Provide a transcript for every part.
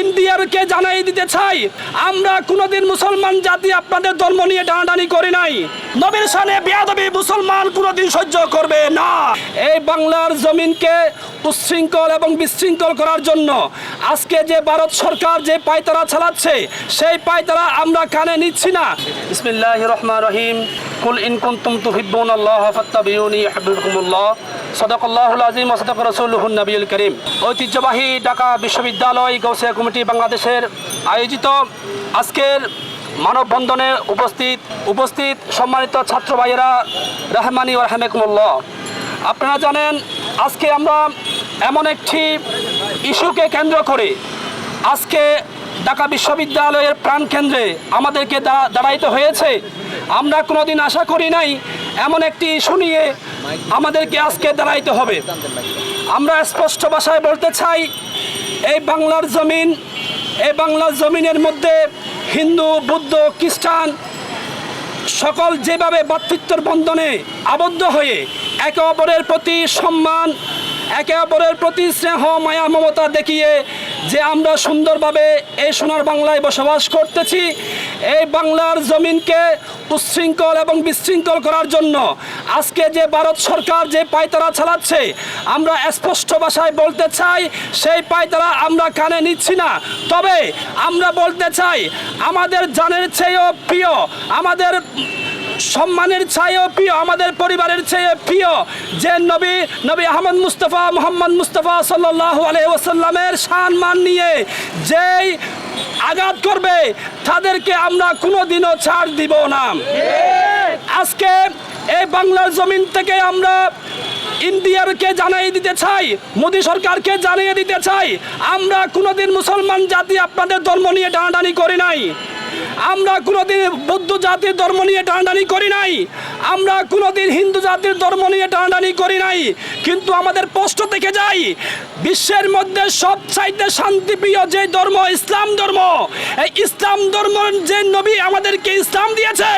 ইন্ডিয়ারকে জানাই দিতে চাই? আমরা কোনোদিন মুসলমান জাতি আপনাদের ধর্ম নিয়ে টানাটানি করি নাই। নবীর সানে বেয়াদবি মুসলমান কোনোদিন সহ্য করবে না। এই বাংলার জমিনকে উচ্ছৃঙ্খল এবং বিশৃঙ্খল করার জন্য আজকে যে ভারত সরকার যে পায়তারা চালাচ্ছে, সেই পায়তারা আমরা কানে নিচ্ছি না। বিসমিল্লাহ রহমান রহিম। কুল ইন কুনতুম তুহিব্বুন আল্লাহ ফাত্তাবিউনি ইউহিব্বুকুমুল্লাহ সদাকাল্লাহুল আজিম ওয়া সাদাকা রাসূলুহুন নবিয়ুল করিম। ঐতিহ্যবাহী ঢাকা বিশ্ববিদ্যালয় গৌসিয়া কমিটি বাংলাদেশের আয়োজিত আজকের মানববন্ধনে উপস্থিত উপস্থিত সম্মানিত ছাত্র ভাইয়েরা, রহমানি ও রহমেকুমুল্লাহ। আপনারা জানেন, আজকে আমরা এমন একটি ইস্যুকে কেন্দ্র করে আজকে ঢাকা বিশ্ববিদ্যালয়ের প্রাণকেন্দ্রে আমাদেরকে দাঁড়াইতে হয়েছে। আমরা কোনোদিন আশা করি নাই এমন একটি ইস্যু নিয়ে আমাদেরকে আজকে দাঁড়াইতে হবে। আমরা স্পষ্ট ভাষায় বলতে চাই, এই বাংলার জমিন, এই বাংলার জমিনের মধ্যে হিন্দু, বৌদ্ধ, খ্রিস্টান সকল যেভাবে ভাতৃত্বের বন্ধনে আবদ্ধ হয়ে একে অপরের প্রতি সম্মান, একে অপরের প্রতি স্নেহ, মায়া, মমতা দেখিয়ে যে আমরা সুন্দরভাবে এই সোনার বাংলায় বসবাস করতেছি, এই বাংলার জমিনকে উচ্ছৃঙ্খল এবং বিশৃঙ্খল করার জন্য আজকে যে ভারত সরকার যে পায়তারা চালাচ্ছে, আমরা স্পষ্ট ভাষায় বলতে চাই, সেই পায়তারা আমরা কানে নিচ্ছি না। তবে আমরা বলতে চাই, আমাদের জানের চেয়েও প্রিয়, আমাদের সম্মানের চেয়েও প্রিয়, আমাদের পরিবারের চেয়ে প্রিয় যে নবী নবী আহমদ মুস্তফা, মোহাম্মদ মুস্তফা সাল্লাহ আলহিসাল্লামের সম্মান নিয়ে যেই আঘাত করবে, তাদেরকে আমরা কোনোদিনও ছাড় দিব না। আজকে এই বাংলার জমিন থেকে আমরা ইন্ডিয়ারকে জানিয়ে দিতে চাই, মোদি সরকারকে জানিয়ে দিতে চাই, আমরা কোনোদিন মুসলমান জাতি আপনাদের ধর্ম নিয়ে টানাটানি করি নাই। আমরা কোনোদিন বৌদ্ধ জাতির ধর্ম নিয়ে টানাটানি করি নাই। আমরা কোনোদিন হিন্দু জাতির ধর্ম নিয়ে টানাটানি করি নাই। কিন্তু আমাদের স্পষ্ট থেকে যাই, বিশ্বের মধ্যে সবচাইতে শান্তিপ্রিয় যে ধর্ম ইসলাম ধর্ম, এই ইসলাম ধর্ম যে নবী আমাদেরকে ইসলাম দিয়েছে,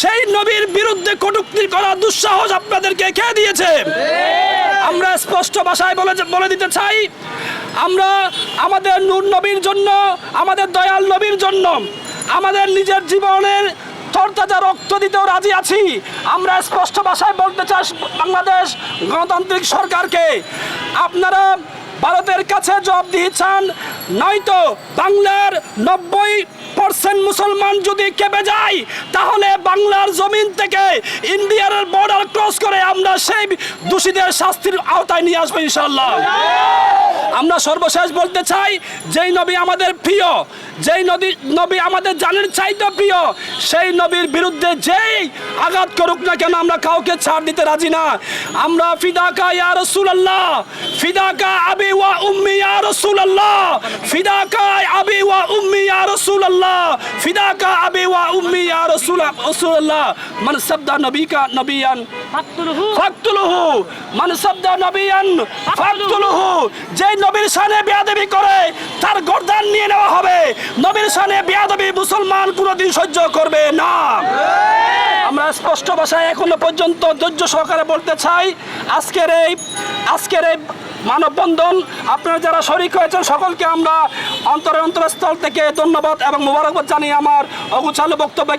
সেই নবীর বিরুদ্ধে কটুক্তি করা দুঃসাহস আপনাদেরকে কে দিয়েছে? আমরা স্পষ্ট ভাষায় বলে বলে দিতে চাই, আমরা আমাদের নূর নবীর জন্য, আমাদের দয়াল নবীর জন্য আমাদের নিজের জীবনের চর্চাটা রক্ত দিতেও রাজি আছি। আমরা স্পষ্ট ভাষায় বলতে চাই বাংলাদেশ গণতান্ত্রিক সরকারকে, আপনারা ভারতের কাছে জবাব দিয়েছেন, নয়তো বাংলার নব্বই পার্সেন্ট মুসলমান যদি কেঁপে যায়, তাহলে বাংলার জমিন থেকে ইন্ডিয়ার বর্ডার ক্রস করে আমরা সেই দোষীদের শাস্তির আওতায় নিয়ে আসব ইনশাল্লাহ আমরা সর্বশেষ বলতে চাই, যেই নবী আমাদের প্রিয়, যেই নদী নবী আমাদের জানের চাইতে প্রিয়, সেই নবীর বিরুদ্ধে যেই আঘাত করুক না কেন আমরা কাউকে ছাড় দিতে রাজি না। আমরা ফিদাকা ইয়া রাসূলুল্লাহ, ফিদাকা আবি ওয়া উম্মি ইয়া রাসূলুল্লাহ ফিদাকা আবি ওয়া উম্মি ইয়া রাসূলুল্লাহ। ফিদাকা আবি ওয়া উম্মি ইয়া রাসূল রাসূলুল্লাহ মান সাবদা নবিকা নবিয়ান। ফাকতুলহু। ফাকতুলুহু মান সাবদা নবিয়ান ফাকতুলুহু। যে নবীর শানে বেয়াদবি করে তার গর্দান নিয়ে নেওয়া হবে। নবীর শানে বেয়াদবি মুসলমান কোনোদিন সহ্য করবে না। আমরা স্পষ্ট ভাষায় এখনও পর্যন্ত ধৈর্য সহকারে বলতে চাই আজকের এই আজকের এই মানববন্ধন। আপনারা যারা শরিক হয়েছেন, সকলকে আমরা অন্তরে অন্তরস্থল থেকে ধন্যবাদ এবং মোবারকবাদ জানিয়ে আমার অগুছালো বক্তব্য